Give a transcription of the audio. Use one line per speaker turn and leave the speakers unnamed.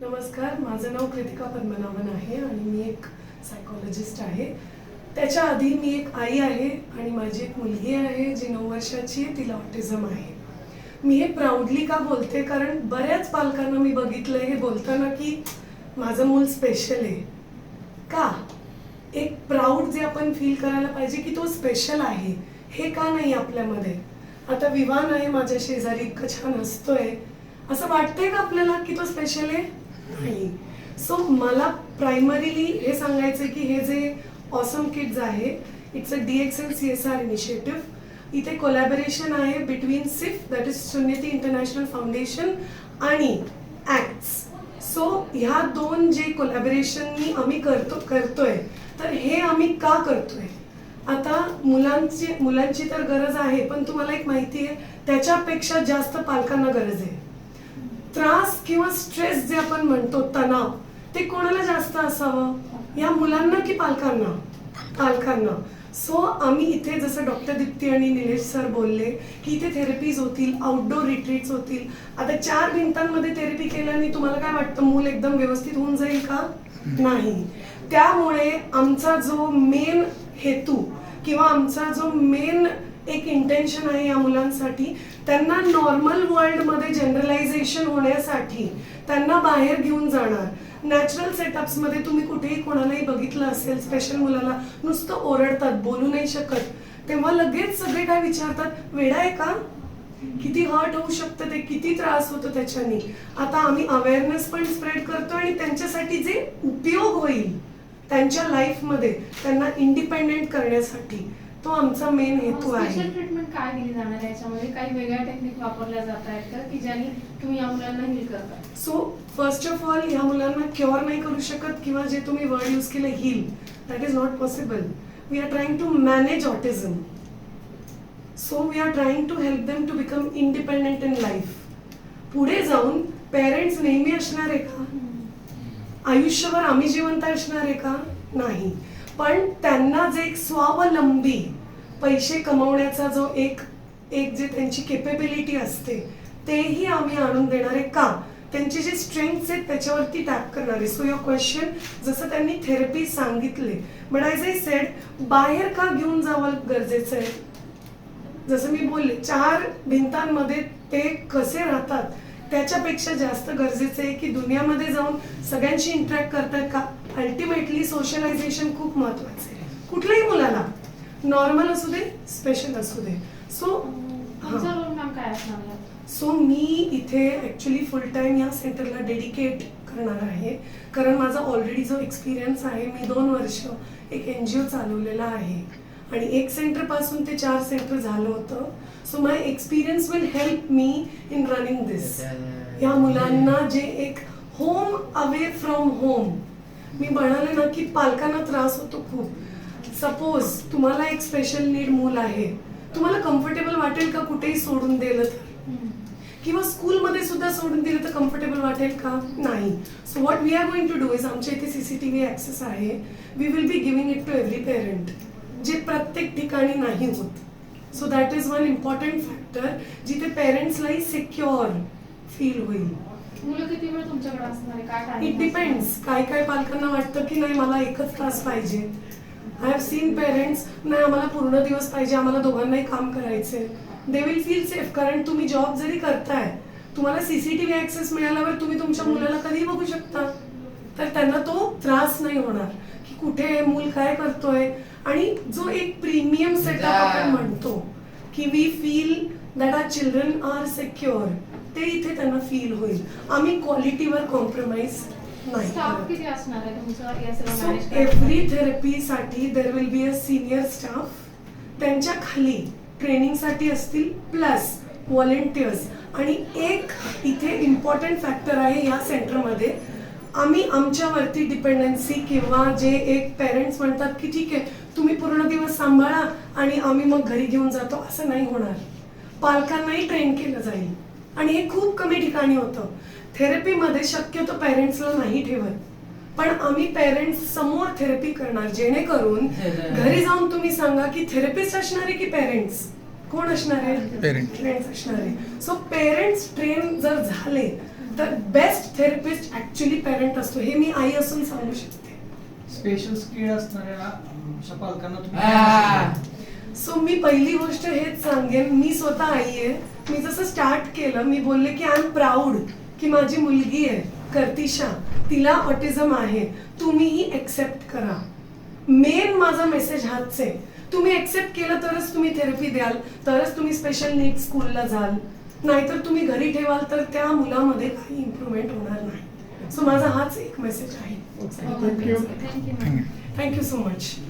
नमस्कार माझं नाव कृतिका पद्मनाभन आहे आणि मी एक सायकोलॉजिस्ट आहे. त्याच्या आधी मी एक आई आहे आणि माझी एक मुलगी आहे जी नऊ वर्षाची आहे तिला ऑटिझम आहे. मी हे प्राऊडली का बोलते? कारण बऱ्याच पालकांना मी बघितलं हे बोलताना की माझं मूल स्पेशल आहे. का? एक प्राऊड जे आपण फील करायला पाहिजे की तो स्पेशल आहे. हे का नाही आपल्यामध्ये? आता विवान आहे माझ्या शेजारी इतकं छान हसतोय असं वाटतंय का आपल्याला की तो स्पेशल आहे? नाही. सो मला प्रायमरीली हे सांगायचं की हे जे ऑसम किड्स आहे it's a D X L C S R initiative इथे कोलॅबरेशन आहे बिटवीन सिफ दॅट इज सुन्यती इंटरनॅशनल फाउंडेशन आणि ॲक्ट्स सो ह्या दोन जे कोलॅबरेशननी आम्ही करतो करतोय तर हे आम्ही का करतोय? आता मुलांची मुलांची तर गरज आहे पण तुम्हाला एक माहिती आहे त्याच्यापेक्षा जास्त पालकांना गरज आहे. त्रास किंवा स्ट्रेस जे आपण म्हणतो तणाव ते कोणाला जास्त असावं? या मुलांना की पालकांना? पालकांना. सो आम्ही इथे जसं डॉक्टर दीप्ती आणि निलेश सर बोलले की इथे थेरपीज होतील आउटडोर रिट्रीट्स होतील. आता चार भिंतांमध्ये थेरपी केल्याने तुम्हाला काय वाटतं? मूल एकदम व्यवस्थित होऊन जाईल का? नाही. त्यामुळे आमचा जो मेन हेतू किंवा आमचा जो मेन इंटेन्शन आहे या मुलांसाठी. त्यांना नॉर्मल वर्ल्डमध्ये जनरलायझेशन होण्यासाठी त्यांना बाहेर घेऊन जाणार. नॅचरल सेटअप्समध्ये तुम्ही कुठेही कोणालाही बघितलं असेल स्पेशल मुलाला नुसतं ओरडतात बोलू नाही शकत. तेव्हा लगेच सगळे काय विचारतात वेडा आहे का? किती हर्ट होऊ शकतं ते? किती त्रास होतो त्याच्याने? आता आम्ही अवेअरनेस पण स्प्रेड करतो आणि त्यांच्यासाठी जे उपयोग होईल त्यांच्या लाईफमध्ये त्यांना इंडिपेंडेंट करण्यासाठी. तो आमचा मेन हेतू आहे.
स्पेशल ट्रीटमेंट काय दिली जाणार आहे याच्यामध्ये? काही वेगळ्या टेक्निक वापरल्या जात आहेत का? की ज्याने तुम्ही या मुलांना हील करता?
सो फर्स्ट ऑफ ऑल ह्या मुलांना क्युअर नाही करू शकत किंवा जे तुम्ही वर्ड यूज केलं heal that is not possible we are trying to manage autism so we are trying to help them to become independent in life पुढे जाऊन पेरेंट्स नेहमी असणार आहे का आयुष्यभर आम्ही जिवंत असणार आहे का? नाही. पण त्यांना जे एक स्वावलंबी पैसे कमवण्याचा जो एक एक जे त्यांची केपेबिलिटी असते तेही आम्ही आणून देणारे का? त्यांचे जे स्ट्रेंथ्स आहेत त्याच्यावरती टॅप करणारे. सो युअर क्वेश्चन जसं त्यांनी थेरपी सांगितले बट ॲज आय सेड बाहेर का घेऊन जावं गरजेचं आहे? जसं मी बोलले चार भिंतांमध्ये ते कसे राहतात त्याच्यापेक्षा जास्त गरजेचं आहे की दुनियामध्ये जाऊन सगळ्यांशी इंटरॅक्ट करतात का? अल्टिमेटली सोशलायझेशन खूप महत्वाचं आहे. कुठल्याही मुलाला नॉर्मल असू दे स्पेशल असू दे. सो
काय
सो मी इथे ॲक्च्युली फुल टाईम या सेंटरला डेडिकेट करणार आहे. कारण माझा ऑलरेडी जो एक्सपिरियन्स आहे मी दोन वर्ष एक एन जी ओ चालवलेला आहे. आणि एक सेंटरपासून ते चार सेंटर झालं होतं. So my experience will help me in running this या मुलांना जे एक होम अवे फ्रॉम होम मी म्हणाले ना की पालकांना त्रास होतो खूप. सपोज तुम्हाला एक स्पेशल नीड मूल आहे. तुम्हाला कम्फर्टेबल वाटेल का कुठेही सोडून दिलं तर? किंवा स्कूलमध्ये सुद्धा सोडून दिलं तर कम्फर्टेबल वाटेल का? नाही. So what we are going to do is आमच्या इथे C C T V access आहे. We will be giving it to every parent जे प्रत्येक ठिकाणी नाही होत. So that is one important factor जिथे पेरेंट्सलाही सिक्युअर फील होईल.
मुलं किती वेळ तुमच्याकडे असणार आहे? काय
इट डिपेंड्स काय काय पालकांना वाटतं की नाही मला एकच तास पाहिजे. आय हॅव सीन पेरेंट्स नाही आम्हाला पूर्ण दिवस पाहिजे आम्हाला दोघांनाही काम करायचे दे विल फील सेफ कारण तुम्ही जॉब जरी करताय तुम्हाला सीसीटीव्ही ऍक्सेस मिळाल्यावर तुम्ही तुमच्या मुलाला कधीही बघू शकता. तर त्यांना तो त्रास नाही होणार की कुठे आहे, मूल काय करतोय. आणि जो एक प्रीमियम सेटअप आपण म्हणतो की we feel that our children are secure ते इथे त्यांना फील होईल. आम्ही क्वालिटीवर कॉम्प्रोमाइज नाही every थेरपीसाठी there will be a senior staff त्यांच्या खाली ट्रेनिंगसाठी असतील प्लस व्हॉलेंटियर्स आणि एक इथे इम्पॉर्टंट फॅक्टर आहे या सेंटरमध्ये आम्ही आमच्यावरती डिपेंडन्सी किंवा जे एक पेरेंट्स म्हणतात की ठीक आहे तुम्ही पूर्ण दिवस सांभाळा आणि आम्ही मग घरी घेऊन जातो असं नाही होणार. पालकांनाही ट्रेन केलं जाईल. आणि हे खूप कमी ठिकाणी होतं. थेरपीमध्ये शक्यतो पेरेंट्सला नाही ठेवत. पण आम्ही पेरेंट्स समोर थेरपी करणार जेणेकरून घरी जाऊन तुम्ही सांगा की थेरपिस्ट असणार आहे की पेरेंट्स कोण असणार आहे?
Parent.
पेरेंट्स असणार आहे. सो पेरेंट्स ट्रेन जर झाले तर बेस्ट थेरपिस्ट ऍक्च्युली पेरेंट असतो. हे मी आई असून सांगू शकते.
स्पेशल स्किल असणाऱ्या पालकांना तुम्ही
सो मी पहिली गोष्ट हेच सांगेन मी स्वतः आई आहे. मी जसं स्टार्ट केलं मी बोलले की आय एम प्राऊड की माझी मुलगी आहे कर्तिशा. तिला ऑटिझम आहे. तुम्हीही एक्सेप्ट करा. मेन माझा मेसेज हाच आहे. तुम्ही एक्सेप्ट केलं तरच तुम्ही थेरपी द्याल तरच तुम्ही स्पेशल नीड स्कूलला जाल. नाहीतर तुम्ही घरी ठेवाल तर त्या मुलामध्ये काही इम्प्रुव्हमेंट होणार नाही. सो माझा हाच एक मेसेज आहे.
Thank you
thank you so much